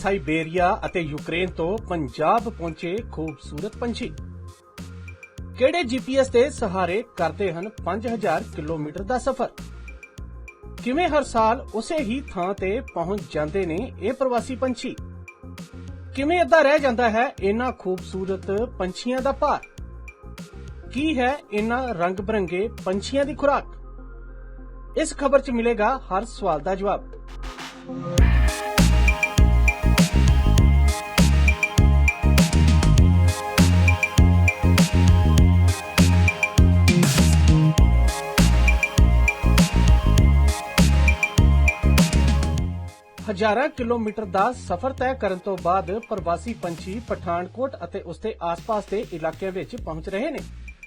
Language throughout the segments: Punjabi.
ਸਾਈਬੇਰੀਆ ਅਤੇ ਯੂਕਰੇਨ ਤੋਂ ਪੰਜਾਬ ਪਹੁੰਚੇ ਖੂਬਸੂਰਤ ਪੰਛੀ। ਕਿਹੜੇ ਜੀਪੀਐਸ ਦੇ ਸਹਾਰੇ ਕਰਦੇ ਹਨ 5000 ਕਿਲੋਮੀਟਰ ਦਾ ਸਫ਼ਰ? ਕਿਵੇਂ ਹਰ ਸਾਲ ਉਸੇ ਹੀ ਥਾਂ ਤੇ ਪਹੁੰਚ ਜਾਂਦੇ ਨੇ ਇਹ ਪ੍ਰਵਾਸੀ ਪੰਛੀ? ਕਿਵੇਂ ਅੱਧਾ ਰਹਿ ਜਾਂਦਾ ਹੈ ਇਹਨਾਂ ਖੂਬਸੂਰਤ ਪੰਛੀਆਂ ਦਾ ਭਾਰ? ਕੀ ਹੈ ਇਹਨਾਂ ਰੰਗ ਬਰੰਗੇ ਪੰਛੀਆਂ ਦੀ ਖੁਰਾਕ? ਇਸ ਖਬਰ 'ਚ ਮਿਲੇਗਾ ਹਰ ਸਵਾਲ ਦਾ ਜਵਾਬ। ਹਜ਼ਾਰਾਂ ਕਿਲੋਮੀਟਰ ਦਾ ਸਫ਼ਰ ਤੈਅ ਕਰਨ ਤੋਂ ਬਾਅਦ ਪ੍ਰਵਾਸੀ ਪੰਛੀ ਪਠਾਨਕੋਟ ਅਤੇ ਉਸਦੇ ਆਸ-ਪਾਸ ਦੇ ਇਲਾਕਿਆਂ ਵਿੱਚ ਪਹੁੰਚ ਰਹੇ ਨੇ।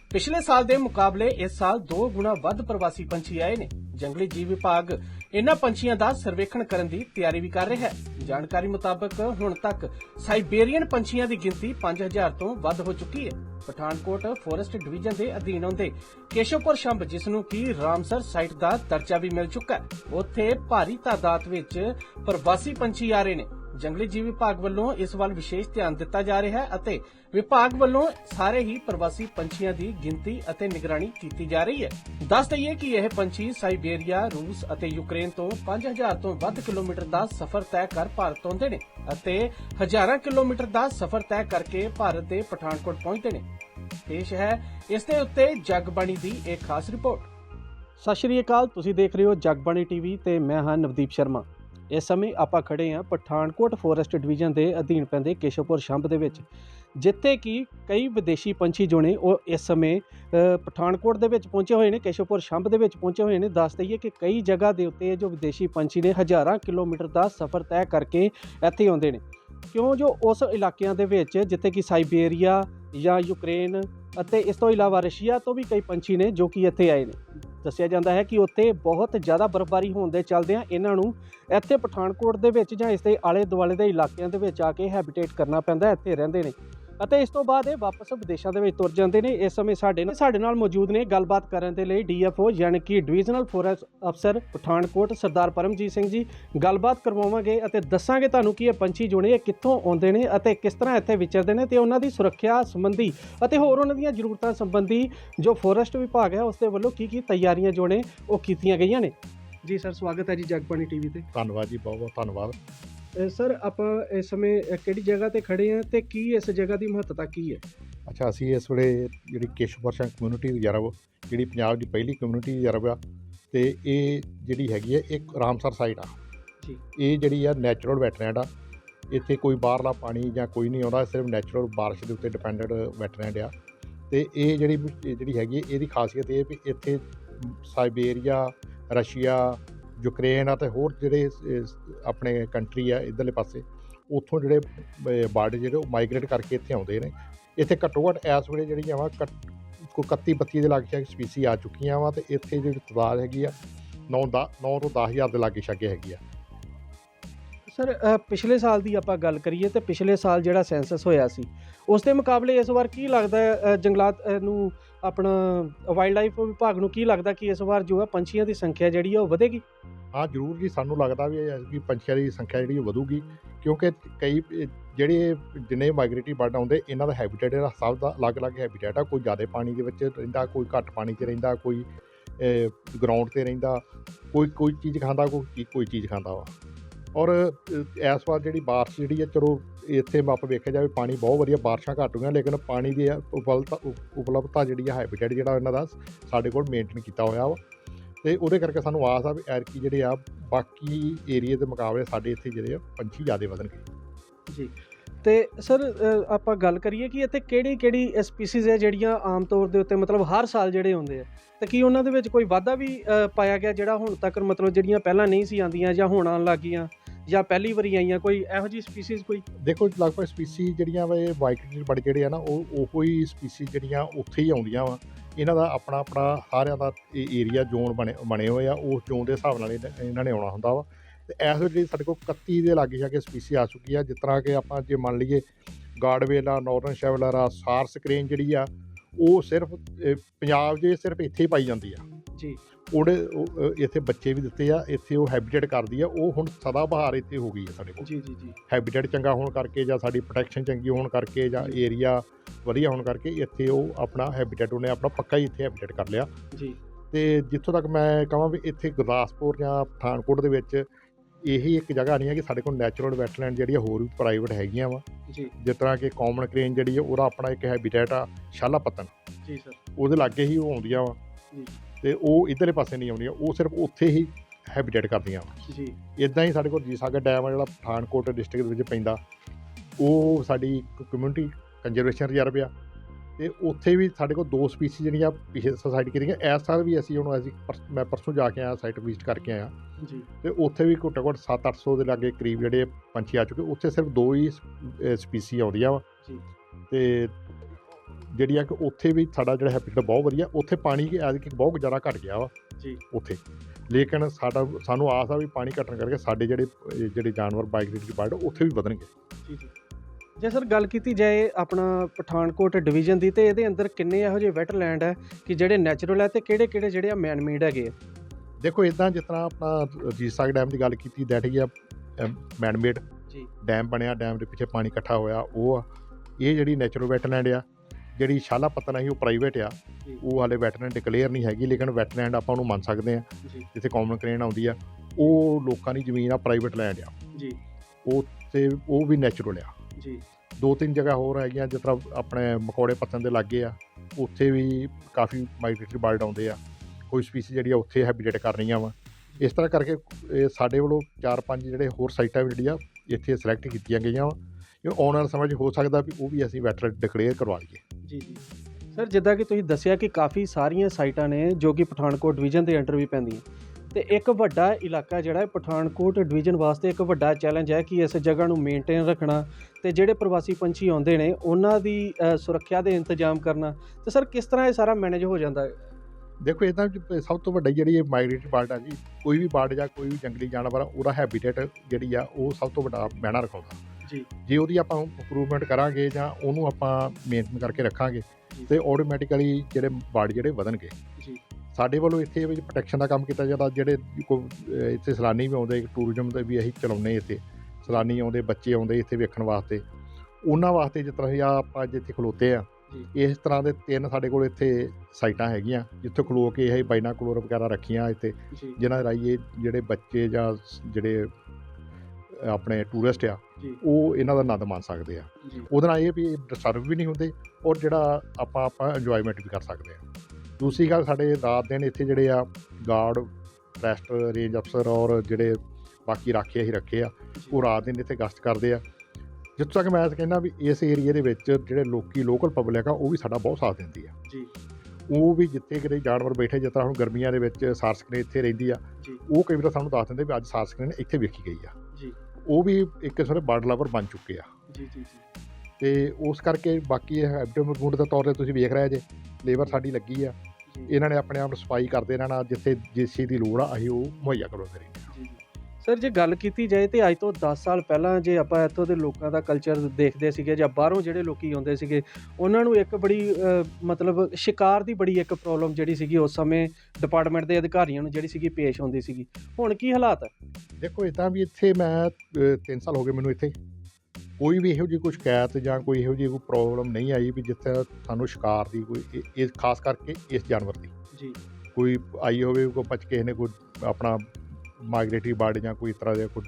ਪਿਛਲੇ ਸਾਲ ਦੇ ਮੁਕਾਬਲੇ ਇਸ ਸਾਲ 2 ਗੁਣਾ ਵੱਧ ਪ੍ਰਵਾਸੀ ਪੰਛੀ ਆਏ ਨੇ। ਜੰਗਲੀ ਜੀਵ ਵਿਭਾਗ ਇਹਨਾਂ ਪੰਛੀਆਂ ਦਾ ਸਰਵੇਖਣ ਕਰਨ ਦੀ ਤਿਆਰੀ ਵੀ ਕਰ ਰਿਹਾ ਹੈ। ਜਾਣਕਾਰੀ ਮੁਤਾਬਕ ਹੁਣ ਤੱਕ ਸਾਈਬੇਰੀਅਨ ਪੰਛੀਆਂ ਦੀ ਗਿਣਤੀ 5000 ਤੋਂ ਵੱਧ ਹੋ ਚੁੱਕੀ ਹੈ। ਪਠਾਨਕੋਟ ਫੋਰੈਸਟ ਡਿਵੀਜ਼ਨ ਦੇ ਅਧੀਨ ਆਉਂਦੇ ਕੇਸ਼ਵਪੁਰ ਸ਼ੰਭ, ਜਿਸ ਨੂੰ ਕਿ ਰਾਮਸਰ ਸਾਈਟ ਦਾ ਦਰਜਾ ਵੀ ਮਿਲ ਚੁੱਕਾ ਹੈ। ਉੱਥੇ ਭਾਰੀ ਤਾਦਾਦ ਵਿੱਚ ਪ੍ਰਵਾਸੀ ਪੰਛੀ ਆ ਰਹੇ ਨੇ। ਜੰਗਲੀ ਜੀਵ ਵਿਭਾਗ ਵੱਲੋਂ ਇਸ ਵੱਲ ਵਿਸ਼ੇਸ਼ ਧਿਆਨ ਦਿੱਤਾ ਜਾ ਰਿਹਾ ਹੈ ਅਤੇ ਵਿਭਾਗ ਵੱਲੋਂ ਸਾਰੇ ਹੀ ਪ੍ਰਵਾਸੀ ਪੰਛੀਆਂ ਦੀ ਗਿਣਤੀ ਅਤੇ ਨਿਗਰਾਨੀ ਕੀਤੀ ਜਾ ਰਹੀ ਹੈ। ਦੱਸ ਦਈਏ ਕਿ ਇਹ ਪੰਛੀ ਸਾਈਬੇਰੀਆ ਰੂਸ ਅਤੇ ਯੂਕਰੇਨ ਤੋਂ 5000 ਤੋਂ ਵੱਧ ਕਿਲੋਮੀਟਰ ਦਾ ਸਫ਼ਰ ਤੈਅ ਕਰ ਭਾਰਤ ਆਉਂਦੇ ਨੇ ਅਤੇ ਹਜ਼ਾਰਾਂ ਕਿਲੋਮੀਟਰ ਦਾ ਸਫ਼ਰ ਤੈਅ ਕਰਕੇ ਭਾਰਤ ਦੇ ਪਠਾਨਕੋਟ ਪਹੁੰਚਦੇ ਨੇ। ਪੇਸ਼ ਹੈ ਇਸ ਦੇ ਉੱਤੇ ਜਗਬਾਣੀ ਦੀ ਇੱਕ ਖਾਸ ਰਿਪੋਰਟ। ਸਤਿ ਸ਼੍ਰੀ ਅਕਾਲ, ਤੁਸੀਂ ਦੇਖ ਰਹੇ ਹੋ ਜਗਬਾਣੀ ਟੀਵੀ ਤੇ ਮੈਂ ਹਾਂ ਨਵਦੀਪ ਸ਼ਰਮਾ। ਇਸ ਸਮੇਂ ਆਪਾਂ ਖੜੇ ਹਾਂ ਪਠਾਨਕੋਟ ਫੋਰੈਸਟ ਡਿਵੀਜ਼ਨ ਦੇ ਅਧੀਨ ਪੈਂਦੇ ਕੇਸ਼ਵਪੁਰ ਸ਼ੰਭ ਦੇ ਵਿੱਚ, ਜਿੱਥੇ ਕਿ ਕਈ ਵਿਦੇਸ਼ੀ ਪੰਛੀ ਜੋ ਨੇ ਉਹ ਇਸ ਸਮੇਂ ਪਠਾਨਕੋਟ ਦੇ ਵਿੱਚ ਪਹੁੰਚੇ ਹੋਏ ਨੇ, ਕੇਸ਼ਵਪੁਰ ਸ਼ੰਭ ਦੇ ਵਿੱਚ ਪਹੁੰਚੇ ਹੋਏ ਨੇ। ਦੱਸ ਦਈਏ ਕਿ ਕਈ ਜਗ੍ਹਾ ਦੇ ਉੱਤੇ ਜੋ ਵਿਦੇਸ਼ੀ ਪੰਛੀ ਨੇ ਹਜ਼ਾਰਾਂ ਕਿਲੋਮੀਟਰ ਦਾ ਸਫ਼ਰ ਤੈਅ ਕਰਕੇ ਇੱਥੇ ਆਉਂਦੇ ਨੇ। ਕਿਉਂ ਜੋ ਉਸ ਇਲਾਕਿਆਂ ਦੇ ਵਿੱਚ, ਜਿੱਥੇ ਕਿ ਸਾਈਬੇਰੀਆ ਜਾਂ ਯੂਕਰੇਨ ਅਤੇ ਇਸ ਤੋਂ ਇਲਾਵਾ ਰਸ਼ੀਆ ਤੋਂ ਵੀ ਕਈ ਪੰਛੀ ਨੇ ਜੋ ਕਿ ਇੱਥੇ ਆਏ ਨੇ। ਦੱਸਿਆ ਜਾਂਦਾ ਹੈ ਕਿ ਉੱਥੇ ਬਹੁਤ ਜ਼ਿਆਦਾ ਬਰਫ਼ਬਾਰੀ ਹੋਣ ਦੇ ਚੱਲਦਿਆਂ ਇਹਨਾਂ ਨੂੰ ਇੱਥੇ ਪਠਾਨਕੋਟ ਦੇ ਵਿੱਚ ਜਾਂ ਇਸ ਦੇ ਆਲੇ ਦੁਆਲੇ ਦੇ ਇਲਾਕਿਆਂ ਦੇ ਵਿੱਚ ਆ ਕੇ ਹੈਬਿਟੇਟ ਕਰਨਾ ਪੈਂਦਾ ਇੱਥੇ ਰਹਿੰਦੇ ਨੇ। ਅਤੇ ਇਸ ਤੋਂ ਬਾਅਦ ਇਹ ਵਾਪਸ ਵਿਦੇਸ਼ਾਂ ਦੇ ਵਿੱਚ ਤੁਰ ਜਾਂਦੇ ਨੇ। ਇਸ ਸਮੇਂ ਸਾਡੇ ਨਾਲ ਸਾਡੇ ਨਾਲ ਮੌਜੂਦ ਨੇ ਗੱਲਬਾਤ ਕਰਨ ਦੇ ਲਈ ਡੀਐਫਓ ਯਾਨੀ ਕਿ ਡਿਵੀਜ਼ਨਲ ਫੋਰੈਸਟ ਅਫਸਰ ਪਠਾਨਕੋਟ ਸਰਦਾਰ ਪਰਮਜੀਤ ਸਿੰਘ ਜੀ। ਗੱਲਬਾਤ ਕਰਵਾਵਾਂਗੇ ਅਤੇ ਦੱਸਾਂਗੇ ਤੁਹਾਨੂੰ ਕਿ ਇਹ ਪੰਛੀ ਜੋ ਨੇ ਇਹ ਕਿੱਥੋਂ ਆਉਂਦੇ ਨੇ ਅਤੇ ਕਿਸ ਤਰ੍ਹਾਂ ਇੱਥੇ ਵਿਚਰਦੇ ਨੇ ਤੇ ਉਹਨਾਂ ਦੀ ਸੁਰੱਖਿਆ ਸੰਬੰਧੀ ਅਤੇ ਹੋਰ ਉਹਨਾਂ ਦੀਆਂ ਜ਼ਰੂਰਤਾਂ ਸੰਬੰਧੀ ਜੋ ਫੋਰੈਸਟ ਵਿਭਾਗ ਹੈ, ਉਸ ਦੇ ਵੱਲੋਂ ਕੀ ਕੀ ਤਿਆਰੀਆਂ ਜੋ ਨੇ ਉਹ ਕੀਤੀਆਂ ਗਈਆਂ ਨੇ। ਜੀ ਸਰ, ਸਵਾਗਤ ਹੈ ਜੀ ਜਗਬਾਣੀ ਟੀਵੀ ਤੇ। ਧੰਨਵਾਦ ਜੀ, ਬਹੁਤ ਬਹੁਤ ਧੰਨਵਾਦ। ਸਰ ਆਪਾਂ ਇਸ ਸਮੇਂ ਕਿਹੜੀ ਜਗ੍ਹਾ ਤੇ ਖੜੇ ਆ ਤੇ ਕੀ ਇਸ ਜਗ੍ਹਾ ਦੀ ਮਹੱਤਤਾ ਕੀ ਹੈ? ਅੱਛਾ ਅਸੀਂ ਇਸ ਵੇਲੇ ਜਿਹੜੀ ਕੇਸ਼ਵਪੁਰ ਸਿੰਘ ਕਮਿਊਨਿਟੀ ਰਿਜ਼ਰਵ ਜਿਹੜੀ ਪੰਜਾਬ ਦੀ ਪਹਿਲੀ ਕਮਿਊਨਿਟੀ ਰਿਜ਼ਰਵ ਆ ਤੇ ਇਹ ਜਿਹੜੀ ਹੈਗੀ ਹੈ ਇੱਕ ਰਾਮਸਰ ਸਾਈਟ ਆ। ਜੀ। ਇਹ ਜਿਹੜੀ ਆ ਨੈਚੁਰਲ ਵੈਟਲੈਂਡ ਆ। ਇੱਥੇ ਕੋਈ ਬਾਹਰਲਾ ਪਾਣੀ ਜਾਂ ਕੋਈ ਨਹੀਂ ਆਉਂਦਾ ਸਿਰਫ ਨੈਚੁਰਲ ਬਾਰਿਸ਼ ਦੇ ਉੱਤੇ ਡਿਪੈਂਡੈਂਟ ਵੈਟਲੈਂਡ ਆ। ਤੇ ਇਹ ਜਿਹੜੀ ਜਿਹੜੀ ਹੈਗੀ ਹੈ, ਇਹਦੀ ਖਾਸੀਅਤ ਇਹ ਵੀ ਇੱਥੇ ਸਾਈਬੇਰੀਆ ਰਸ਼ੀਆ ਯੂਕਰੇਨ ਆ ਅਤੇ ਹੋਰ ਜਿਹੜੇ ਆਪਣੇ ਕੰਟਰੀ ਆ ਇਧਰਲੇ ਪਾਸੇ, ਉੱਥੋਂ ਜਿਹੜੇ ਬਰਡ ਜਿਹੜੇ ਉਹ ਮਾਈਗ੍ਰੇਟ ਕਰਕੇ ਇੱਥੇ ਆਉਂਦੇ ਨੇ। ਇੱਥੇ ਘੱਟੋ ਘੱਟ ਇਸ ਵੇਲੇ ਜਿਹੜੀਆਂ ਵਾ ਕੋਈ 31 32 ਦੇ ਲਾਗੇ ਸਪੀਸੀ ਆ ਚੁੱਕੀਆਂ ਵਾ ਤੇ ਇੱਥੇ ਜਿਹੜੀ ਤਦਾਦ ਹੈਗੀ ਆ 9 9 ਤੋਂ 10000 ਦੇ ਲਾਗੇ ਛਾਗੇ ਹੈਗੀ ਆ। ਸਰ ਪਿਛਲੇ ਸਾਲ ਦੀ ਆਪਾਂ ਗੱਲ ਕਰੀਏ ਤੇ ਪਿਛਲੇ ਸਾਲ ਜਿਹੜਾ ਸੈਂਸਸ ਹੋਇਆ ਸੀ, ਉਸ ਦੇ ਮੁਕਾਬਲੇ ਇਸ ਵਾਰ ਕੀ ਲੱਗਦਾ ਹੈ? ਜੰਗਲਾਤ ਨੂੰ ਆਪਣਾ ਵਾਈਲਡ ਲਾਈਫ ਵਿਭਾਗ ਨੂੰ ਕੀ ਲੱਗਦਾ ਕਿ ਇਸ ਵਾਰ ਜੋ ਹੈ ਪੰਛੀਆਂ ਦੀ ਸੰਖਿਆ ਜਿਹੜੀ ਹੈ ਉਹ ਵਧੇਗੀ? ਹਾਂ, ਜ਼ਰੂਰ ਜੀ, ਸਾਨੂੰ ਲੱਗਦਾ ਵੀ ਇਹ ਕਿ ਪੰਛੀਆਂ ਦੀ ਸੰਖਿਆ ਜਿਹੜੀ ਉਹ ਵਧੂਗੀ, ਕਿਉਂਕਿ ਕਈ ਜਿਹੜੇ ਜਿੰਨੇ ਮਾਈਗ੍ਰੇਟਰੀ ਬਰਡ ਆਉਂਦੇ, ਇਹਨਾਂ ਦਾ ਹੈਬਿਟੇਟ ਇਹਦਾ ਸਭ ਦਾ ਅਲੱਗ-ਅਲੱਗ ਹੈਬਿਟੇਟ ਆ, ਕੋਈ ਜ਼ਿਆਦਾ ਪਾਣੀ ਦੇ ਵਿੱਚ ਰਹਿੰਦਾ, ਕੋਈ ਘੱਟ ਪਾਣੀ 'ਚ ਰਹਿੰਦਾ, ਕੋਈ ਗਰਾਊਂਡ ਤੇ ਰਹਿੰਦਾ, ਕੋਈ ਕੋਈ ਚੀਜ਼ ਖਾਂਦਾ, ਕੋਈ ਕੋਈ ਚੀਜ਼ ਖਾਂਦਾ ਵਾ। ਔਰ ਇਸ ਵਾਰ ਜਿਹੜੀ ਬਾਰਿਸ਼ ਜਿਹੜੀ ਹੈ, ਚਲੋ ਇੱਥੇ ਮਾਪ ਵੇਖਿਆ ਜਾਵੇ ਪਾਣੀ ਬਹੁਤ ਵਧੀਆ ਬਾਰਿਸ਼ਾਂ ਘੱਟ ਹੋਈਆਂ, ਲੇਕਿਨ ਪਾਣੀ ਦੀ ਉਪਲਬਧਤਾ ਉਪਲਬਧਤਾ ਜਿਹੜੀ ਆ ਹੈਬਿਟੇਟ ਜਿਹੜਾ ਇਹਨਾਂ ਦਾ ਸਾਡੇ ਕੋਲ ਮੇਨਟੇਨ ਕੀਤਾ ਹੋਇਆ ਵਾ। ਤੇ ਉਹਦੇ ਕਰਕੇ ਸਾਨੂੰ ਆਸ ਆ ਵੀ ਐਰਕੀ ਜਿਹੜੇ ਆ ਬਾਕੀ ਏਰੀਆ ਦੇ ਮੁਕਾਬਲੇ ਸਾਡੇ ਇੱਥੇ ਜਿਹੜੇ ਆ ਪੰਛੀ ਜ਼ਿਆਦਾ ਵਧਣਗੇ। ਜੀ। ਤੇ ਸਰ ਆਪਾਂ ਗੱਲ ਕਰੀਏ ਕਿ ਇੱਥੇ ਕਿਹੜੀ ਕਿਹੜੀ ਸਪੀਸੀਜ਼ ਹੈ ਜਿਹੜੀਆਂ ਆਮ ਤੌਰ ਦੇ ਉੱਤੇ ਮਤਲਬ ਹਰ ਸਾਲ ਜਿਹੜੇ ਆਉਂਦੇ ਆ? ਤੇ ਕੀ ਉਹਨਾਂ ਦੇ ਵਿੱਚ ਕੋਈ ਵਾਧਾ ਵੀ ਪਾਇਆ ਗਿਆ ਜਿਹੜਾ ਹੁਣ ਤੱਕ ਮਤਲਬ ਜਿਹੜੀਆਂ ਪਹਿਲਾਂ ਨਹੀਂ ਸੀ ਆਉਂਦੀਆਂ ਜਾਂ ਹੁਣ ਆਉਣ ਲੱਗੀਆਂ ਜਾਂ ਪਹਿਲੀ ਵਾਰੀ ਆਈਆਂ? ਕੋਈ ਇਹੋ ਜਿਹੀ ਸਪੀਸੀਜ਼ ਕੋਈ? ਦੇਖੋ, ਲਗਭਗ ਸਪੀਸੀ ਜਿਹੜੀਆਂ ਵਾ ਇਹ ਵਾਈਟ ਬੜ ਜਿਹੜੇ ਆ ਨਾ, ਉਹ ਉਹੋ ਹੀ ਸਪੀਸੀ ਜਿਹੜੀਆਂ ਉੱਥੇ ਹੀ ਆਉਂਦੀਆਂ ਵਾ। ਇਹਨਾਂ ਦਾ ਆਪਣਾ ਆਪਣਾ ਸਾਰਿਆਂ ਦਾ ਏਰੀਆ ਜ਼ੋਨ ਬਣੇ ਬਣੇ ਹੋਏ ਆ। ਉਸ ਜ਼ੋਨ ਦੇ ਹਿਸਾਬ ਨਾਲ ਇਹਨਾਂ ਇਹਨਾਂ ਨੇ ਆਉਣਾ ਹੁੰਦਾ ਵਾ। ਤੇ ਇਸ ਵੇਲੇ ਸਾਡੇ ਕੋਲ 31 ਦੇ ਲਾਗੇ ਜਾ ਕੇ ਸਪੀਸੀ ਆ ਚੁੱਕੀ ਆ ਜਿਸ ਤਰ੍ਹਾਂ ਕਿ ਆਪਾਂ ਜੇ ਮੰਨ ਲਈਏ ਗਾਰਡਵੇਲ ਸ਼ੈਵਲਰ ਆ ਸਾਰਸ ਕਰੇਨ ਜਿਹੜੀ ਆ ਉਹ ਸਿਰਫ ਪੰਜਾਬ 'ਚ ਸਿਰਫ ਇੱਥੇ ਹੀ ਪਾਈ ਜਾਂਦੀ ਆ। ਜੀ। ਉਹਦੇ ਇੱਥੇ ਬੱਚੇ ਵੀ ਦਿੱਤੇ ਆ ਇੱਥੇ ਉਹ ਹੈਬਿਟੇਟ ਕਰਦੀ ਆ ਉਹ ਹੁਣ ਸਦਾ ਬਹਾਰ ਇੱਥੇ ਹੋ ਗਈ ਆ ਸਾਡੇ ਕੋਲ। ਜੀ ਜੀ ਜੀ। ਹੈਬਿਟੇਟ ਚੰਗਾ ਹੋਣ ਕਰਕੇ ਜਾਂ ਸਾਡੀ ਪ੍ਰੋਟੈਕਸ਼ਨ ਚੰਗੀ ਹੋਣ ਕਰਕੇ ਜਾਂ ਜੀ। ਏਰੀਆ ਵਧੀਆ ਹੋਣ ਕਰਕੇ ਇੱਥੇ ਉਹ ਆਪਣਾ ਹੈਬਿਟੇਟ ਉਹਨੇ ਆਪਣਾ ਪੱਕਾ ਹੀ ਇੱਥੇ ਹੈਬਿਟੇਟ ਕਰ ਲਿਆ। ਜੀ। ਤੇ ਜਿੱਥੋਂ ਤੱਕ ਮੈਂ ਕਹਾਂ ਵੀ ਇੱਥੇ ਗੁਰਦਾਸਪੁਰ ਜਾਂ ਪਠਾਨਕੋਟ ਦੇ ਵਿੱਚ ਇਹੀ ਇੱਕ ਜਗ੍ਹਾ ਨਹੀਂ ਹੈ ਕਿ ਸਾਡੇ ਕੋਲ ਨੈਚੁਰਲ ਵੈਟਲੈਂਡ ਜਿਹੜੀ ਹੋਰ ਵੀ ਪ੍ਰਾਈਵੇਟ ਹੈਗੀਆਂ ਵਾ। ਜੀ। ਜਿਸ ਤਰ੍ਹਾਂ ਕਿ ਕਾਮਨ ਕ੍ਰੇਨ ਜਿਹੜੀ ਆ ਉਹਦਾ ਆਪਣਾ ਇੱਕ ਹੈਬਿਟੇਟ ਆ ਸ਼ਾਲਾ ਪੱਤਨ ਜੀ ਸਰ। ਉਹਦੇ ਲਾਗੇ ਹੀ ਉਹ ਆਉਂਦੀਆਂ ਵਾ। ਜੀ। ਤੇ ਉਹ ਇਧਰਲੇ ਪਾਸੇ ਨਹੀਂ ਆਉਂਦੀਆਂ ਉਹ ਸਿਰਫ ਉੱਥੇ ਹੀ ਹੈਬਿਟੇਟ ਕਰਦੀਆਂ ਵਾ। ਜੀ। ਇਦਾਂ ਹੀ ਸਾਡੇ ਕੋਲ ਜੀ ਸਾਗਰ ਡੈਮ ਆ ਜਿਹੜਾ ਪਠਾਨਕੋਟ ਡਿਸਟ੍ਰਿਕਟ ਦੇ ਵਿੱਚ ਪੈਂਦਾ। ਉਹ ਸਾਡੀ ਕਮਿਊਨਿਟੀ ਕੰਜ਼ਰਵੇਸ਼ਨ ਰਿਜ਼ਰਵ ਆ। ਤੇ ਉੱਥੇ ਵੀ ਸਾਡੇ ਕੋਲ ਦੋ ਸਪੀਸੀਜ਼ ਜਿਹੜੀਆਂ ਪਿਛੇ ਸੁਸਾਇਟੀ ਕਰੀਆਂ। ਇਸ ਸਾਲ ਵੀ ਅਸੀਂ ਹੁਣ ਅਸੀਂ ਮੈਂ ਪਰਸੋਂ ਜਾ ਕੇ ਆਇਆ ਸਾਈਟ ਵਿਜ਼ਿਟ ਕਰਕੇ ਆਇਆ। ਜੀ। ਤੇ ਉੱਥੇ ਵੀ ਘੱਟੋ ਘੱਟ 7-800 ਦੇ ਲਾਗੇ ਕਰੀਬ ਜਿਹੜੇ ਪੰਛੀ ਆ ਚੁੱਕੇ। ਉੱਥੇ ਸਿਰਫ ਦੋ ਹੀ ਸਪੀਸੀ ਆਉਂਦੀਆਂ ਵਾ। ਜੀ। ਤੇ ਜਿਹੜੀਆਂ ਕਿ ਉੱਥੇ ਵੀ ਸਾਡਾ ਜਿਹੜਾ ਹੈਬਿਟੇਟ ਬਹੁਤ ਵਧੀਆ ਉੱਥੇ ਪਾਣੀ ਐਤਕੀ ਬਹੁਤ ਜ਼ਿਆਦਾ ਘਟ ਗਿਆ ਵਾ। ਜੀ। ਉੱਥੇ। ਲੇਕਿਨ ਸਾਡਾ ਸਾਨੂੰ ਆਸ ਆ ਵੀ ਪਾਣੀ ਘਟਣ ਕਰਕੇ ਸਾਡੇ ਜਿਹੜੇ ਜਿਹੜੇ ਜਾਨਵਰ ਮਾਈਗ੍ਰੇਟਰੀ ਬਰਡ ਉੱਥੇ ਵੀ ਵਧਣਗੇ। ਜੀ ਜੀ। ਜੇ ਸਰ ਗੱਲ ਕੀਤੀ ਜਾਏ ਆਪਣਾ ਪਠਾਨਕੋਟ ਡਿਵੀਜ਼ਨ ਦੀ ਤੇ ਇਹਦੇ ਅੰਦਰ ਕਿੰਨੇ ਇਹੋ ਜਿਹੇ ਵੈਟਲੈਂਡ ਹੈ ਕਿ ਜਿਹੜੇ ਨੈਚੁਰਲ ਹੈ ਤੇ ਕਿਹੜੇ ਕਿਹੜੇ ਜਿਹੜੇ ਆ ਮੈਨ ਮੇਡ ਹੈਗੇ ਦੇਖੋ ਇਦਾਂ ਜਿਸ ਤਰ੍ਹਾਂ ਆਪਣਾ ਰਜੀਤ ਸਾਗਰ ਡੈਮ ਦੀ ਗੱਲ ਕੀਤੀ ਦੈਟ ਹੀ ਆ ਮੈਨਮੇਡ ਜੀ। ਡੈਮ ਬਣਿਆ ਡੈਮ ਦੇ ਪਿੱਛੇ ਪਾਣੀ ਇਕੱਠਾ ਹੋਇਆ ਉਹ ਆ। ਇਹ ਜਿਹੜੀ ਨੈਚੁਰਲ ਵੈਟਲੈਂਡ ਆ ਜਿਹੜੀ ਸ਼ਾਲਾ ਪਤਨ ਹੈ ਉਹ ਪ੍ਰਾਈਵੇਟ ਆ। ਉਹ ਹਾਲੇ ਵੈਟਲੈਂਡ ਡਿਕਲੇਅਰ ਨਹੀਂ ਹੈਗੀ ਲੇਕਿਨ ਵੈਟਲੈਂਡ ਆਪਾਂ ਉਹਨੂੰ ਮੰਨ ਸਕਦੇ ਆ। ਜਿੱਥੇ ਕਾਮਨ ਕ੍ਰੇਨ ਆਉਂਦੀ ਆ ਉਹ ਲੋਕਾਂ ਦੀ ਜ਼ਮੀਨ ਆ ਪ੍ਰਾਈਵੇਟ ਲੈਂਡ ਆ। ਜੀ। ਤੇ ਉਹ ਵੀ ਨੈਚੁਰਲ ਆ। ਜੀ। ਦੋ ਤਿੰਨ ਜਗ੍ਹਾ ਹੋਰ ਹੈਗੀਆਂ ਜਿਸ ਤਰ੍ਹਾਂ ਆਪਣੇ ਮਕੌੜੇ ਪੱਤਨ ਦੇ ਲਾਗੇ ਆ ਉੱਥੇ ਵੀ ਕਾਫੀ ਮਾਈਗ੍ਰੇਟਰੀ ਬਰਡ ਆਉਂਦੇ ਆ। ਕੋਈ ਸਪੀਸੀ ਜਿਹੜੀ ਆ ਉੱਥੇ ਹੈਬਿਟੇਟ ਕਰ ਰਹੀਆਂ ਵਾ। ਇਸ ਤਰ੍ਹਾਂ ਕਰਕੇ ਇਹ ਸਾਡੇ ਵੱਲੋਂ ਚਾਰ ਪੰਜ ਜਿਹੜੇ ਹੋਰ ਸਾਈਟਾਂ ਵੀ ਜਿਹੜੀਆਂ ਇੱਥੇ ਸਿਲੈਕਟ ਕੀਤੀਆਂ ਗਈਆਂ ਵਾ। ਇਹ ਆਉਣ ਵਾਲੇ ਸਮੇਂ 'ਚ ਹੋ ਸਕਦਾ ਵੀ ਉਹ ਵੀ ਅਸੀਂ ਵੈਟਰ ਡਿਕਲੇਅਰ ਕਰਵਾ ਲਈਏ। ਜੀ ਜੀ। ਸਰ ਜਿੱਦਾਂ ਕਿ ਤੁਸੀਂ ਦੱਸਿਆ ਕਿ ਕਾਫੀ ਸਾਰੀਆਂ ਸਾਈਟਾਂ ਨੇ ਜੋ ਕਿ ਪਠਾਨਕੋਟ ਡਿਵੀਜ਼ਨ ਦੇ ਅੰਡਰ ਵੀ ਪੈਂਦੀਆਂ। ਤੇ ਇੱਕ ਵੱਡਾ ਇਲਾਕਾ ਜਿਹੜਾ ਹੈ ਪਠਾਨਕੋਟ ਡਿਵੀਜ਼ਨ ਵਾਸਤੇ ਇੱਕ ਵੱਡਾ ਚੈਲੰਜ ਹੈ ਕਿ ਇਸ ਜਗ੍ਹਾ ਨੂੰ ਮੇਨਟੇਨ ਰੱਖਣਾ ਤੇ ਜਿਹੜੇ ਪ੍ਰਵਾਸੀ ਪੰਛੀ ਆਉਂਦੇ ਨੇ ਉਹਨਾਂ ਦੀ ਸੁਰੱਖਿਆ ਦੇ ਇੰਤਜ਼ਾਮ ਕਰਨਾ। ਤੇ ਸਰ ਕਿਸ ਤਰ੍ਹਾਂ ਇਹ ਸਾਰਾ ਮੈਨੇਜ ਹੋ ਜਾਂਦਾ ਹੈ? ਦੇਖੋ ਇਦਾਂ ਸਭ ਤੋਂ ਵੱਡੀ ਜਿਹੜੀ ਇਹ ਮਾਈਗ੍ਰੇਟਰੀ ਬਰਡ ਆ ਜੀ ਕੋਈ ਵੀ ਬਰਡ ਜਾਂ ਕੋਈ ਵੀ ਜੰਗਲੀ ਜਾਨਵਰ ਉਹਦਾ ਹੈਬਿਟੇਟ ਜਿਹੜੀ ਆ ਉਹ ਸਭ ਤੋਂ ਵੱਡਾ ਮੈਣਾ ਰਖਾਉਂਦਾ। ਜੀ। ਜੇ ਉਹਦੀ ਆਪਾਂ ਇੰਪਰੂਵਮੈਂਟ ਕਰਾਂਗੇ ਜਾਂ ਉਹਨੂੰ ਆਪਾਂ ਮੇਨਟੇਨ ਕਰਕੇ ਰੱਖਾਂਗੇ। ਤੇ ਆਟੋਮੈਟਿਕਲੀ ਜਿਹੜੇ ਬਰਡ ਜਿਹੜੇ ਵਧਣਗੇ। ਸਾਡੇ ਵੱਲੋਂ ਇੱਥੇ ਵਿੱਚ ਪ੍ਰੋਟੈਕਸ਼ਨ ਦਾ ਕੰਮ ਕੀਤਾ ਜਾਂਦਾ ਜਿਹੜੇ ਕੋਈ ਇੱਥੇ ਸੈਲਾਨੀ ਵੀ ਆਉਂਦੇ ਟੂਰਿਜ਼ਮ ਤੇ ਵੀ ਅਸੀਂ ਚਲਾਉਂਦੇ ਇੱਥੇ। ਸੈਲਾਨੀ ਆਉਂਦੇ ਬੱਚੇ ਆਉਂਦੇ ਇੱਥੇ ਵੇਖਣ ਵਾਸਤੇ। ਉਹਨਾਂ ਵਾਸਤੇ ਜਿਸ ਤਰ੍ਹਾਂ ਆਹ ਆਪਾਂ ਅੱਜ ਇੱਥੇ ਖਲੋਤੇ ਆ। ਇਸ ਤਰ੍ਹਾਂ ਦੇ ਤਿੰਨ ਸਾਡੇ ਕੋਲ ਇੱਥੇ ਸਾਈਟਾਂ ਹੈਗੀਆਂ ਜਿੱਥੇ ਖਲੋ ਕੇ ਇਹ ਬਾਈਨਾਕੂਲਰ ਵਗੈਰਾ ਰੱਖੀਆਂ ਇੱਥੇ। ਜਿਨ੍ਹਾਂ ਰਾਹੀਂ ਇਹ ਜਿਹੜੇ ਬੱਚੇ ਜਾਂ ਜਿਹੜੇ ਆਪਣੇ ਟੂਰਿਸਟ ਆ ਉਹ ਇਹਨਾਂ ਦਾ ਆਨੰਦ ਮਾਣ ਸਕਦੇ ਆ। ਉਹਦੇ ਨਾਲ ਇਹ ਵੀ ਡਿਸਟਰਬ ਵੀ ਨਹੀਂ ਹੁੰਦੇ ਔਰ ਜਿਹੜਾ ਆਪਾਂ ਆਪਾਂ ਇੰਜੋਇਮੈਂਟ ਵੀ ਕਰ ਸਕਦੇ ਆ। ਦੂਸਰੀ ਗੱਲ ਸਾਡੇ ਰਾਤ ਦਿਨ ਇੱਥੇ ਜਿਹੜੇ ਆ ਗਾਰਡ ਫਰੈਸਟ ਰੇਂਜ ਅਫਸਰ ਔਰ ਜਿਹੜੇ ਬਾਕੀ ਰਾਖੇ ਅਸੀਂ ਰੱਖੇ ਆ ਉਹ ਰਾਤ ਦਿਨ ਇੱਥੇ ਗਸ਼ਤ ਕਰਦੇ ਆ। ਜਿੱਥੋਂ ਤੱਕ ਮੈਂ ਕਹਿੰਦਾ ਵੀ ਇਸ ਏਰੀਆ ਦੇ ਵਿੱਚ ਜਿਹੜੇ ਲੋਕੀ ਲੋਕਲ ਪਬਲਿਕ ਆ ਉਹ ਵੀ ਸਾਡਾ ਬਹੁਤ ਸਾਥ ਦਿੰਦੀ ਆ। ਜੀ। ਉਹ ਵੀ ਜਿੱਥੇ ਕਿਤੇ ਜਾਨਵਰ ਬੈਠੇ ਤਰ੍ਹਾਂ ਹੁਣ ਗਰਮੀਆਂ ਦੇ ਵਿੱਚ ਸਾਰਸਕ ਨੇ ਇੱਥੇ ਰਹਿੰਦੀ ਆ। ਉਹ ਕਈ ਵਾਰ ਸਾਨੂੰ ਦੱਸ ਦਿੰਦੇ ਵੀ ਅੱਜ ਸਾਰਸਕ ਨੇ ਇੱਥੇ ਵੇਖੀ ਗਈ ਆ। ਜੀ। ਉਹ ਵੀ ਇੱਕ ਕਿਸਮ ਦੇ ਬਰਡ ਲਵਰ ਬਣ ਚੁੱਕੇ ਆ। ਜੀ ਜੀ ਜੀ। ਤੇ ਉਸ ਕਰਕੇ ਬਾਕੀ ਇਹ ਹੈਬਿਟੇਟ ਦੇ ਤੌਰ ਤੇ ਤੁਸੀਂ ਵੇਖ ਰਹੇ ਜੇ ਲੇਬਰ ਸਾਡੀ ਲੱਗੀ ਆ। ਇਹਨਾਂ ਨੇ ਆਪਣੇ ਆਪ ਨੂੰ ਸਫ਼ਾਈ ਕਰਦੇ ਰਹਿਣਾ ਜਿੱਥੇ ਜਿਸ ਦੀ ਲੋੜ ਆ ਅਸੀਂ ਉਹ ਮੁਹੱਈਆ ਕਰਵਾਉਂਦੇ ਰਹਿੰਦੇ ਸਰ ਜੇ ਗੱਲ ਕੀਤੀ ਜਾਏ ਤੇ ਅੱਜ ਤੋਂ 10 ਸਾਲ ਪਹਿਲਾਂ ਜੇ ਆਪਾਂ ਇੱਥੋਂ ਦੇ ਲੋਕਾਂ ਦਾ ਕਲਚਰ ਦੇਖਦੇ ਸੀਗੇ ਜਾਂ ਬਾਹਰੋਂ ਜਿਹੜੇ ਲੋਕੀ ਆਉਂਦੇ ਸੀਗੇ ਉਹਨਾਂ ਨੂੰ ਇੱਕ ਬੜੀ ਮਤਲਬ ਸ਼ਿਕਾਰ ਦੀ ਬੜੀ ਇੱਕ ਪ੍ਰੋਬਲਮ ਜਿਹੜੀ ਸੀਗੀ ਉਸ ਸਮੇਂ ਡਿਪਾਰਟਮੈਂਟ ਦੇ ਅਧਿਕਾਰੀਆਂ ਨੂੰ ਜਿਹੜੀ ਸੀਗੀ ਪੇਸ਼ ਆਉਂਦੀ ਸੀਗੀ। ਹੁਣ ਕੀ ਹਾਲਾਤ ਹੈ ਦੇਖੋ ਇਦਾਂ ਵੀ ਇੱਥੇ ਮੈਂ 3 ਸਾਲ ਹੋ ਗਏ ਮੈਨੂੰ ਇੱਥੇ। ਕੋਈ ਵੀ ਇਹੋ ਜਿਹੀ ਕੋਈ ਸ਼ਿਕਾਇਤ ਜਾਂ ਕੋਈ ਇਹੋ ਜਿਹੀ ਕੋਈ ਪ੍ਰੋਬਲਮ ਨਹੀਂ ਆਈ ਵੀ ਜਿੱਥੇ ਸਾਨੂੰ ਸ਼ਿਕਾਰ ਦੀ ਕੋਈ ਇਹ- ਇਹ ਖਾਸ ਕਰਕੇ ਇਸ ਜਾਨਵਰ ਦੀ। ਜੀ। ਕੋਈ ਆਈ ਹੋਵੇ ਕੋਈ ਬਚ ਕਿਸੇ ਨੇ ਕੋਈ ਆਪਣਾ ਮਾਈਗ੍ਰੇਟਰੀ ਬਰਡ ਜਾਂ ਕੋਈ ਇਸ ਤਰ੍ਹਾਂ ਦਾ ਕੋਈ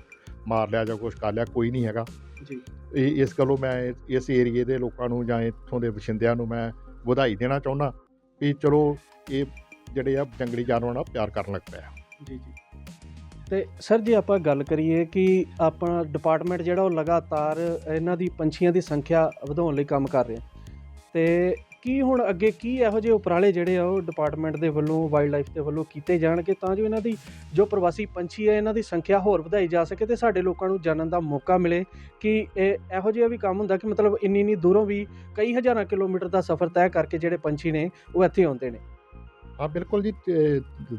ਮਾਰ ਲਿਆ ਜਾਂ ਕੁਛ ਕਰ ਲਿਆ ਕੋਈ ਨਹੀਂ ਹੈਗਾ। ਜੀ। ਇਹ ਇਸ ਗੱਲੋਂ ਮੈਂ ਇਸ ਏਰੀਏ ਦੇ ਲੋਕਾਂ ਨੂੰ ਜਾਂ ਇੱਥੋਂ ਦੇ ਵਸਿੰਦਿਆਂ ਨੂੰ ਮੈਂ ਵਧਾਈ ਦੇਣਾ ਚਾਹੁੰਦਾ ਵੀ ਚਲੋ ਇਹ ਜਿਹੜੇ ਆ ਜੰਗਲੀ ਜਾਨਵਰਾਂ ਨਾਲ ਪਿਆਰ ਕਰਨ ਲੱਗ ਪਿਆ। ਜੀ ਜੀ। ਤੇ ਸਰ ਜੇ ਆਪਾਂ ਗੱਲ ਕਰੀਏ ਕਿ ਆਪਣਾ ਡਿਪਾਰਟਮੈਂਟ ਜਿਹੜਾ ਉਹ ਲਗਾਤਾਰ ਇਹਨਾਂ ਦੀ ਪੰਛੀਆਂ ਦੀ ਸੰਖਿਆ ਵਧਾਉਣ ਲਈ ਕੰਮ ਕਰ ਰਿਹਾ। ਤੇ ਕੀ ਹੁਣ ਅੱਗੇ ਕੀ ਇਹੋ ਜਿਹੇ ਉਪਰਾਲੇ ਜਿਹੜੇ ਆ ਉਹ ਡਿਪਾਰਟਮੈਂਟ ਦੇ ਵੱਲੋਂ ਵਾਈਲਡ ਲਾਈਫ ਦੇ ਵੱਲੋਂ ਕੀਤੇ ਜਾਣਗੇ ਤਾਂ ਜੋ ਇਹਨਾਂ ਦੀ ਜੋ ਪ੍ਰਵਾਸੀ ਪੰਛੀ ਹੈ ਇਹਨਾਂ ਦੀ ਸੰਖਿਆ ਹੋਰ ਵਧਾਈ ਜਾ ਸਕੇ ਤੇ ਸਾਡੇ ਲੋਕਾਂ ਨੂੰ ਜਾਣਨ ਦਾ ਮੌਕਾ ਮਿਲੇ ਕਿ ਇਹ ਇਹੋ ਜਿਹਾ ਵੀ ਕੰਮ ਹੁੰਦਾ ਕਿ ਮਤਲਬ ਇੰਨੀ ਇੰਨੀ ਦੂਰੋਂ ਵੀ ਕਈ ਹਜ਼ਾਰਾਂ ਕਿਲੋਮੀਟਰ ਦਾ ਸਫ਼ਰ ਤੈਅ ਕਰਕੇ ਜਿਹੜੇ ਪੰਛੀ ਨੇ ਉਹ ਇੱਥੇ ਆਉਂਦੇ ਨੇ। ਹਾਂ ਬਿਲਕੁਲ ਜੀ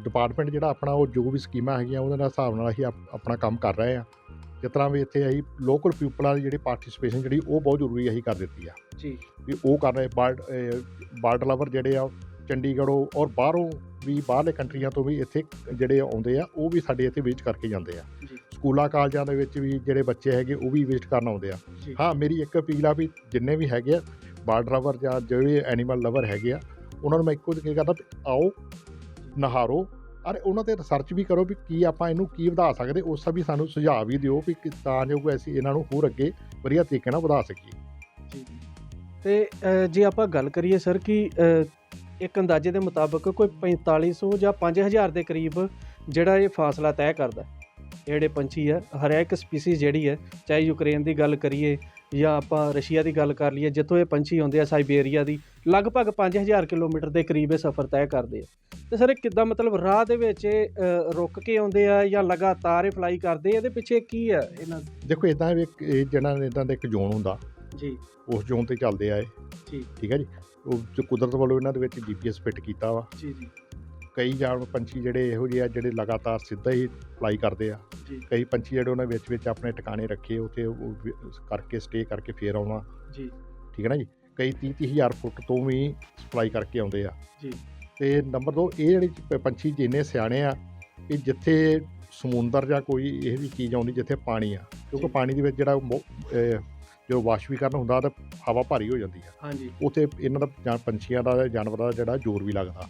ਡਿਪਾਰਟਮੈਂਟ ਜਿਹੜਾ ਆਪਣਾ ਉਹ ਜੋ ਵੀ ਸਕੀਮਾਂ ਹੈਗੀਆਂ ਉਹਦੇ ਨਾਲ ਹਿਸਾਬ ਨਾਲ ਅਸੀਂ ਆਪ- ਆਪਣਾ ਕੰਮ ਕਰ ਰਹੇ ਆ ਜਿਸ ਤਰ੍ਹਾਂ ਵੀ ਇੱਥੇ ਅਸੀਂ ਲੋਕਲ ਪੀਪਲਾਂ ਦੀ ਜਿਹੜੀ ਪਾਰਟਿਸਿਪੇਸ਼ਨ ਜਿਹੜੀ ਉਹ ਬਹੁਤ ਜ਼ਰੂਰੀ ਅਸੀਂ ਕਰ ਦਿੱਤੀ ਆ। ਜੀ। ਵੀ ਉਹ ਕਰ ਰਹੇ ਬਰਡ ਬਰਡ ਲਵਰ ਜਿਹੜੇ ਆ ਚੰਡੀਗੜ੍ਹੋਂ ਔਰ ਬਾਹਰੋਂ ਵੀ ਬਾਹਰਲੇ ਕੰਟਰੀਆਂ ਤੋਂ ਵੀ ਇੱਥੇ ਜਿਹੜੇ ਆਉਂਦੇ ਆ ਉਹ ਵੀ ਸਾਡੇ ਇੱਥੇ ਵਿਜ਼ਿਟ ਕਰਕੇ ਜਾਂਦੇ ਆ। ਸਕੂਲਾਂ ਕਾਲਜਾਂ ਦੇ ਵਿੱਚ ਵੀ ਜਿਹੜੇ ਬੱਚੇ ਹੈਗੇ ਉਹ ਵੀ ਵਿਜ਼ਿਟ ਕਰਨ ਆਉਂਦੇ ਆ। ਹਾਂ ਮੇਰੀ ਇੱਕ ਅਪੀਲ ਆ ਵੀ ਜਿੰਨੇ ਵੀ ਹੈਗੇ ਆ ਬਰਡ ਲਵਰ ਜਾਂ ਜਿਹੜੇ ਐਨੀਮਲ ਲਵਰ ਹੈਗੇ ਆ ਉਹਨਾਂ ਨੂੰ ਮੈਂ ਇੱਕੋ ਜਿਹੀ ਕਰਦਾ ਵੀ ਆਓ, ਨਹਾਰੋ। ਅਰੇ ਉਹਨਾਂ ਤੇ ਰਿਸਰਚ ਵੀ ਕਰੋ ਵੀ ਕੀ ਆਪਾਂ ਇਹਨੂੰ ਕੀ ਵਧਾ ਸਕਦੇ, ਉਸ ਸਭ ਵੀ ਸਾਨੂੰ ਸੁਝਾਅ ਵੀ ਦਿਓ ਵੀ ਤਾਂ ਜੋ ਕੋਈ ਅਸੀਂ ਇਹਨਾਂ ਨੂੰ ਹੋਰ ਅੱਗੇ ਵਧੀਆ ਤਰੀਕੇ ਨਾਲ ਵਧਾ ਸਕੀਏ। ਜੀ। ਤੇ ਜੇ ਆਪਾਂ ਗੱਲ ਕਰੀਏ ਸਰ ਕਿ ਇੱਕ ਅੰਦਾਜ਼ੇ ਦੇ ਮੁਤਾਬਕ ਕੋਈ 4500 ਜਾਂ 5000 ਦੇ ਕਰੀਬ ਜਿਹੜਾ ਇਹ ਫਾਸਲਾ ਤੈਅ ਕਰਦਾ, ਜਿਹੜੇ ਪੰਛੀ ਆ ਹਰ ਇੱਕ ਸਪੀਸੀਜ਼ ਜਿਹੜੀ ਹੈ ਚਾਹੇ ਯੂਕਰੇਨ ਦੀ ਗੱਲ ਕਰੀਏ ਜਾਂ ਆਪਾਂ ਰਸ਼ੀਆ ਦੀ ਗੱਲ ਕਰ ਲਈਏ ਜਿੱਥੋਂ ਇਹ ਪੰਛੀ ਆਉਂਦੇ ਆ ਸਾਈਬੇਰੀਆ ਦੀ ਲਗਭਗ 5000 ਕਿਲੋਮੀਟਰ ਦੇ ਕਰੀਬ ਇਹ ਸਫ਼ਰ ਤੈਅ ਕਰਦੇ ਆ। ਤੇ ਸਰ ਇਹ ਕਿੱਦਾਂ ਮਤਲਬ ਰਾਹ ਦੇ ਵਿੱਚ ਇਹ, ਰੁਕ ਕੇ ਆਉਂਦੇ ਆ ਜਾਂ ਲਗਾਤਾਰ ਇਹ ਫਲਾਈ ਕਰਦੇ ਇਹਦੇ ਪਿੱਛੇ ਕੀ ਆ ਇਹਨਾਂ ਦੇਖੋ ਇਦਾਂ ਵੀ ਇੱਕ ਇਹ ਜਿਹੜਾ ਇਦਾਂ ਦਾ ਇੱਕ ਜ਼ੋਨ ਹੁੰਦਾ ਜੀ। ਉਸ ਜ਼ੋਨ ਤੇ ਚੱਲਦੇ ਆ ਇਹ। ਜੀ। ਠੀਕ ਹੈ ਜੀ? ਉਹ ਜੋ ਕੁਦਰਤ ਵੱਲੋਂ ਇਹਨਾਂ ਦੇ ਵਿੱਚ ਜੀਪੀਐਸ ਫਿੱਟ ਕੀਤਾ ਵਾ। ਜੀ ਜੀ। ਕਈ ਜਾਨ ਪੰਛੀ ਜਿਹੜੇ ਇਹੋ ਜਿਹੇ ਆ ਜਿਹੜੇ ਲਗਾਤਾਰ ਸਿੱਧਾ ਹੀ ਫਲਾਈ ਕਰਦੇ ਆ। ਕਈ ਪੰਛੀ ਜਿਹੜੇ ਉਹਨਾਂ ਵਿੱਚ ਵਿੱਚ ਆਪਣੇ ਟਿਕਾਣੇ ਰੱਖੇ ਉੱਥੇ ਉਹ ਕਰਕੇ ਸਟੇ ਕਰਕੇ ਫੇਰ ਆਉਣਾ। ਜੀ। ਠੀਕ ਹੈ ਨਾ ਜੀ? ਕਈ 30 ਤੀਹ ਹਜ਼ਾਰ ਫੁੱਟ ਤੋਂ ਵੀ ਫਲਾਈ ਕਰਕੇ ਆਉਂਦੇ ਆ। ਜੀ। ਤੇ ਨੰਬਰ 2 ਇਹ ਜਿਹੜੇ ਪੰਛੀ ਜਿੰਨੇ ਸਿਆਣੇ ਆ ਕਿ ਜਿੱਥੇ ਸਮੁੰਦਰ ਜਾਂ ਕੋਈ ਇਹ ਵੀ ਚੀਜ਼ ਆਉਂਦੀ ਜਿੱਥੇ ਪਾਣੀ ਆ। ਕਿਉਂਕਿ। ਪਾਣੀ ਦੇ ਵਿੱਚ ਜਿਹੜਾ ਜਦੋਂ ਵਾਸ਼ ਵੀ ਕਰਨ ਹੁੰਦਾ ਤਾਂ ਹਵਾ ਭਾਰੀ ਹੋ ਜਾਂਦੀ ਹੈ ਹਾਂਜੀ। ਉੱਥੇ ਇਹਨਾਂ ਦਾ ਪੰਛੀਆਂ ਦਾ ਜਾਨਵਰਾਂ ਦਾ ਜਿਹੜਾ ਜ਼ੋਰ ਵੀ ਲੱਗਦਾ।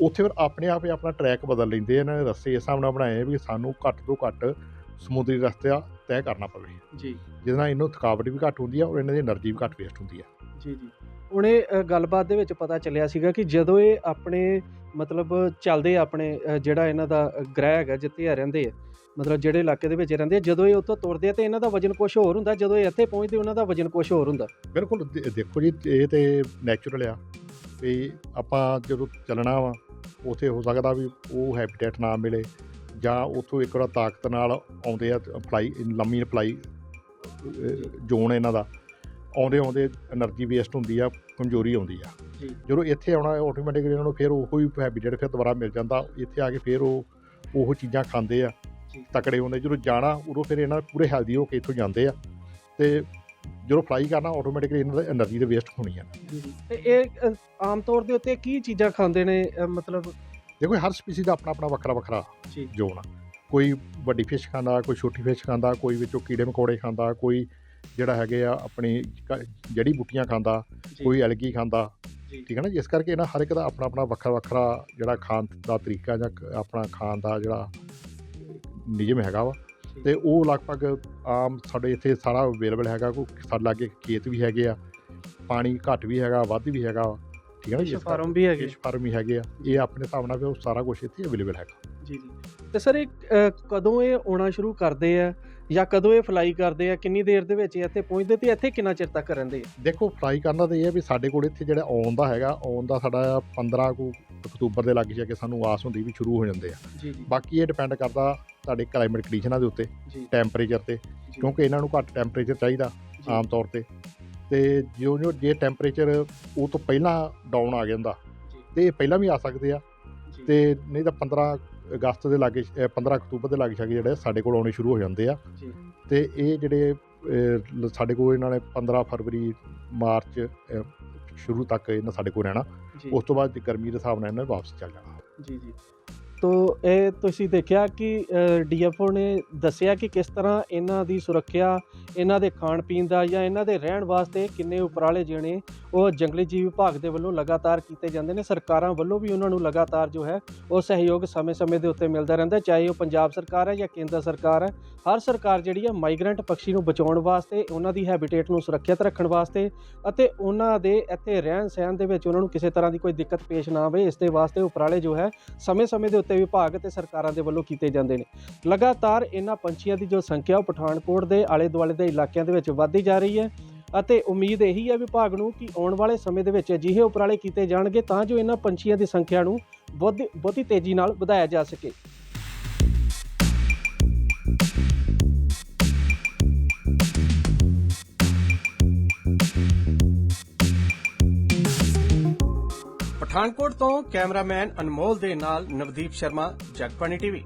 ਉੱਥੇ ਫਿਰ ਆਪਣੇ ਆਪ ਹੀ ਆਪਣਾ ਟਰੈਕ ਬਦਲ ਲੈਂਦੇ ਇਹਨਾਂ ਨੇ ਰਸਤੇ ਇਸ ਹਿਸਾਬ ਨਾਲ ਬਣਾਏ ਵੀ ਸਾਨੂੰ ਘੱਟ ਤੋਂ ਘੱਟ ਸਮੁੰਦਰੀ ਰਸਤਾ ਤੈਅ ਕਰਨਾ ਪਵੇ। ਜੀ। ਜਿਹਦੇ ਨਾਲ ਇਹਨੂੰ ਥਕਾਵਟ ਵੀ ਘੱਟ ਹੁੰਦੀ ਹੈ ਔਰ ਇਹਨਾਂ ਦੀ એનર્ਜੀ ਵੀ ਘੱਟ ਵੇਸਟ ਹੁੰਦੀ ਹੈ ਜੀ ਜੀ। ਹੁਣ ਇਹ ਗੱਲਬਾਤ ਦੇ ਵਿੱਚ ਪਤਾ ਚੱਲਿਆ ਸੀਗਾ ਕਿ ਜਦੋਂ ਇਹ ਆਪਣੇ ਮਤਲਬ ਚੱਲਦੇ ਆਪਣੇ ਜਿਹੜਾ ਇਹਨਾਂ ਦਾ ਗ੍ਰਹਿ ਹੈਗਾ ਜਿੱਥੇ ਆ ਰਹਿੰਦੇ ਆ ਮਤਲਬ ਜਿਹੜੇ ਇਲਾਕੇ ਦੇ ਵਿੱਚ ਰਹਿੰਦੇ ਜਦੋਂ ਇਹ ਉੱਥੋਂ ਤੁਰਦੇ ਆ ਤੇ ਇਹਨਾਂ ਦਾ ਵਜਨ ਕੁਝ ਹੋਰ ਹੁੰਦਾ ਜਦੋਂ ਇਹ ਇੱਥੇ ਪਹੁੰਚਦੇ ਉਹਨਾਂ ਦਾ ਵਜਨ ਕੁਝ ਹੋਰ ਹੁੰਦਾ। ਬਿਲਕੁਲ ਦੇਖੋ ਜੀ ਇਹ ਤੇ ਨੈਚੁਰਲ ਆ ਵੀ ਆਪਾਂ ਜਦੋਂ ਚੱਲਣਾ ਵਾ ਉਥੇ ਹੋ ਸਕਦਾ ਵੀ ਉਹ ਹੈਬੀਟੇਟ ਨਾ ਮਿਲੇ ਜਾਂ ਉਥੋਂ ਇੱਕ ਵਾਰ ਤਾਕਤ ਨਾਲ ਆਉਂਦੇ ਆ ਫਲਾਈ ਲੰਮੀ ਅਪਲਾਈ ਜ਼ੋਨ ਇਹਨਾਂ ਦਾ ਆਉਂਦੇ ਆਉਂਦੇ એનર્ਜੀ ਵੇਸਟ ਹੁੰਦੀ ਆ ਕਮਜ਼ੋਰੀ ਆਉਂਦੀ ਆ। ਜਦੋਂ ਇੱਥੇ ਆਉਣਾ ਆਟੋਮੈਟਿਕਲੀ ਇਹਨਾਂ ਨੂੰ ਫਿਰ ਉਹੋ ਹੀ ਹੈਬੀਟੇਟ ਫਿਰ ਦੁਬਾਰਾ ਮਿਲ ਜਾਂਦਾ ਇੱਥੇ ਆ ਕੇ ਫਿਰ ਉਹ ਉਹ ਚੀਜ਼ਾਂ ਖਾਂਦੇ ਆ। ਤਕੜੇ ਹੁੰਦੇ ਜਦੋਂ ਜਾਣਾ ਉਦੋਂ ਫਿਰ ਇਹਨਾਂ ਪੂਰੇ ਹੈਲਦੀ ਹੋ ਕੇ ਇੱਥੋਂ ਜਾਂਦੇ ਆ। ਤੇ ਜਦੋਂ ਫਰਾਈ ਕਰਨਾ ਆਟੋਮੈਟਿਕਲੀ ਇਹਨਾਂ ਦਾ એનર્ਜੀ ਦੇ ਵੇਸਟ ਹੋਣੀ ਆ। ਤੇ ਇਹ ਆਮ ਤੌਰ ਦੇ ਉੱਤੇ ਕੀ ਚੀਜ਼ਾਂ ਖਾਂਦੇ ਨੇ ਮਤਲਬ? ਦੇਖੋ ਹਰ ਸਪੀਸੀ ਦਾ ਆਪਣਾ ਆਪਣਾ ਵੱਖਰਾ ਵੱਖਰਾ ਜੋਨ ਆ। ਕੋਈ ਵੱਡੀ ਫਿਸ਼ ਖਾਂਦਾ ਕੋਈ ਛੋਟੀ ਫਿਸ਼ ਖਾਂਦਾ ਕੋਈ ਵਿੱਚੋਂ ਕੀੜੇ ਮਕੌੜੇ ਖਾਂਦਾ ਕੋਈ ਜਿਹੜਾ ਹੈਗੇ ਆ ਆਪਣੀ ਜੜੀ ਬੂਟੀਆਂ ਖਾਂਦਾ ਕੋਈ ਐਲਗੀ ਖਾਂਦਾ। ਠੀਕ ਹੈ ਨਾ? ਜਿਸ ਕਰਕੇ ਇਹਨਾਂ ਹਰ ਇੱਕ ਦਾ ਆਪਣਾ ਆਪਣਾ ਵੱਖਰਾ ਵੱਖਰਾ ਜਿਹੜਾ ਖਾਣ ਦਾ ਤਰੀਕਾ ਜਾਂ ਆਪਣਾ ਖਾਣ ਦਾ ਜਿਹੜਾ ਨਿਯਮ ਹੈਗਾ ਵਾ। ਜੀ। ਤੇ ਉਹ ਲਗਭਗ ਆਮ ਸਾਡੇ ਇੱਥੇ ਸਾਰਾ ਅਵੇਲੇਬਲ ਹੈਗਾ ਕੋਈ ਸਾਡੇ ਲਾਗੇ ਖੇਤ ਵੀ ਹੈਗੇ ਆ ਪਾਣੀ ਘੱਟ ਵੀ ਹੈਗਾ ਵੱਧ ਵੀ ਹੈਗਾ ਠੀਕ ਹੈ ਨਾ ਜਿਸ ਫਾਰਮ ਵੀ ਹੈਗੇ। ਫਾਰਮ ਵੀ ਹੈਗੇ ਆ। ਇਹ ਆਪਣੇ ਹਿਸਾਬ ਨਾਲ ਵੀ ਉਹ ਸਾਰਾ ਕੁਝ ਇੱਥੇ ਅਵੇਲੇਬਲ ਹੈਗਾ। ਜੀ ਜੀ। ਤੇ ਸਰ ਇਹ ਕਦੋਂ ਇਹ ਆਉਣਾ ਸ਼ੁਰੂ ਕਰਦੇ ਆ? ਜਾਂ ਕਦੋਂ ਇਹ ਫਲਾਈ ਕਰਦੇ ਆ ਕਿੰਨੀ ਦੇਰ ਦੇ ਵਿੱਚ ਇਹ ਇੱਥੇ ਪਹੁੰਚਦੇ ਤੇ ਇੱਥੇ ਕਿੰਨਾ ਚਿਰ ਤੱਕ ਰਹਿੰਦੇ ਆ? ਦੇਖੋ ਫਲਾਈ ਕਰਨ ਤਾਂ ਇਹ ਹੈ ਵੀ ਸਾਡੇ ਕੋਲ ਇੱਥੇ ਜਿਹੜਾ ਆਉਣ ਦਾ ਹੈਗਾ ਆਉਣ ਦਾ ਸਾਡਾ 15 ਕੁ ਅਕਤੂਬਰ ਦੇ ਲੱਗ ਜਾ ਕੇ ਸਾਨੂੰ ਆਸ ਹੁੰਦੀ ਵੀ ਸ਼ੁਰੂ ਹੋ ਜਾਂਦੇ ਆ। ਬਾਕੀ ਇਹ ਡਿਪੈਂਡ ਕਰਦਾ ਤੁਹਾਡੇ ਕਲਾਈਮੇਟ ਕੰਡੀਸ਼ਨਾਂ ਦੇ ਉੱਤੇ ਟੈਂਪਰੇਚਰ ਤੇ ਕਿਉਂਕਿ ਇਹਨਾਂ ਨੂੰ ਘੱਟ ਟੈਂਪਰੇਚਰ ਚਾਹੀਦਾ ਆਮ ਤੌਰ ਤੇ। ਤੇ ਜਿਉਂ ਜਿਉਂ ਜੇ ਟੈਂਪਰੇਚਰ ਉਹ ਤੋਂ ਪਹਿਲਾਂ ਡਾਊਨ ਆ ਜਾਂਦਾ ਤੇ ਇਹ ਪਹਿਲਾਂ ਵੀ ਆ ਸਕਦੇ ਆ ਤੇ ਨਹੀਂ ਤਾਂ 15 ਅਗਸਤ ਦੇ ਲਾਗੇ ਅਹ 15 ਅਕਤੂਬਰ ਦੇ ਲਾਗੇ ਛਾਗੇ ਜਿਹੜੇ ਸਾਡੇ ਕੋਲ ਆਉਣੇ ਸ਼ੁਰੂ ਹੋ ਜਾਂਦੇ ਆ। ਜੀ। ਤੇ ਇਹ ਜਿਹੜੇ ਸਾਡੇ ਕੋਲ ਇਹਨਾਂ ਨੇ 15 ਫਰਵਰੀ ਮਾਰਚ ਸ਼ੁਰੂ ਤੱਕ ਇਹਨਾਂ ਸਾਡੇ ਕੋਲ ਰਹਿਣਾ। ਉਸ ਤੋਂ ਬਾਅਦ ਗਰਮੀ ਦੇ ਹਿਸਾਬ ਨਾਲ ਇਹਨਾਂ ਨੇ ਵਾਪਸ ਚੱਲ ਜਾਣਾ। ਜੀ ਜੀ। ਤੋ ਇਹ ਤੁਸੀਂ ਦੇਖਿਆ ਕਿ ਡੀਐਫਓ ਨੇ ਦੱਸਿਆ ਕਿ ਕਿਸ ਤਰ੍ਹਾਂ ਇਹਨਾਂ ਦੀ ਸੁਰੱਖਿਆ, ਇਹਨਾਂ ਦੇ ਖਾਣ ਪੀਣ ਦਾ ਜਾਂ ਇਹਨਾਂ ਦੇ ਰਹਿਣ ਵਾਸਤੇ ਕਿੰਨੇ ਉਪਰਾਲੇ ਜਿਹੜੇ ਉਹ ਜੰਗਲੀ ਜੀਵ ਵਿਭਾਗ ਦੇ ਵੱਲੋਂ ਲਗਾਤਾਰ ਕੀਤੇ ਜਾਂਦੇ ਨੇ, ਸਰਕਾਰਾਂ ਵੱਲੋਂ ਵੀ ਉਹਨਾਂ ਨੂੰ ਲਗਾਤਾਰ ਜੋ ਹੈ ਉਹ ਸਹਿਯੋਗ ਸਮੇਂ-ਸਮੇਂ ਦੇ ਉੱਤੇ ਮਿਲਦਾ ਰਹਿੰਦਾ ਚਾਹੇ ਉਹ ਪੰਜਾਬ ਸਰਕਾਰ ਹੈ ਜਾਂ ਕੇਂਦਰ ਸਰਕਾਰ ਹੈ, ਹਰ ਸਰਕਾਰ ਜਿਹੜੀ ਹੈ ਮਾਈਗ੍ਰੈਂਟ ਪੰਛੀ ਨੂੰ ਬਚਾਉਣ ਵਾਸਤੇ, ਉਹਨਾਂ ਦੀ ਹੈਬਿਟੇਟ ਨੂੰ ਸੁਰੱਖਿਅਤ ਰੱਖਣ ਵਾਸਤੇ ਅਤੇ ਉਹਨਾਂ ਦੇ ਇੱਥੇ ਰਹਿਣ ਸਹਿਣ ਦੇ ਵਿੱਚ ਉਹਨਾਂ ਨੂੰ ਕਿਸੇ ਤਰ੍ਹਾਂ ਦੀ ਕੋਈ ਦਿੱਕਤ ਪੇਸ਼ ਨਾ ਆਵੇ, ਇਸ ਦੇ ਵਾਸਤੇ ਉਪਰਾਲੇ ਜੋ ਹੈ ਸਮੇਂ-ਸਮੇਂ ਦੇ ਉੱਤੇ ਵਿਭਾਗ ਤੇ ਸਰਕਾਰਾਂ ਦੇ ਵੱਲੋਂ ਕੀਤੇ ਜਾਂਦੇ ਨੇ। ਲਗਾਤਾਰ ਇਹਨਾਂ ਪੰਛੀਆਂ ਦੀ ਜੋ ਸੰਖਿਆ ਉਹ ਪਠਾਨਕੋਟ ਦੇ ਆਲੇ-ਦੁਆਲੇ ਦੇ ਇਲਾਕਿਆਂ ਦੇ ਵਿੱਚ ਵਧਦੀ ਜਾ ਰਹੀ ਹੈ ਅਤੇ ਉਮੀਦ ਇਹੀ ਹੈ ਵਿਭਾਗ ਨੂੰ ਕਿ ਆਉਣ ਵਾਲੇ ਸਮੇਂ ਦੇ ਵਿੱਚ ਅਜਿਹੇ ਉਪਰਾਲੇ ਕੀਤੇ ਜਾਣਗੇ ਤਾਂ ਜੋ ਇਹਨਾਂ ਪੰਛੀਆਂ ਦੀ ਸੰਖਿਆ ਨੂੰ ਬਹੁਤ ਬਹੁਤੀ ਤੇਜ਼ੀ ਨਾਲ ਵਧਾਇਆ ਜਾ ਸਕੇ। ਪਠਾਨਕੋਟ ਤੋਂ ਕੈਮਰਾਮੈਨ ਅਨਮੋਲ ਦੇ ਨਾਲ ਨਵਦੀਪ ਸ਼ਰਮਾ ਜਗਬਾਣੀ ਟੀਵੀ।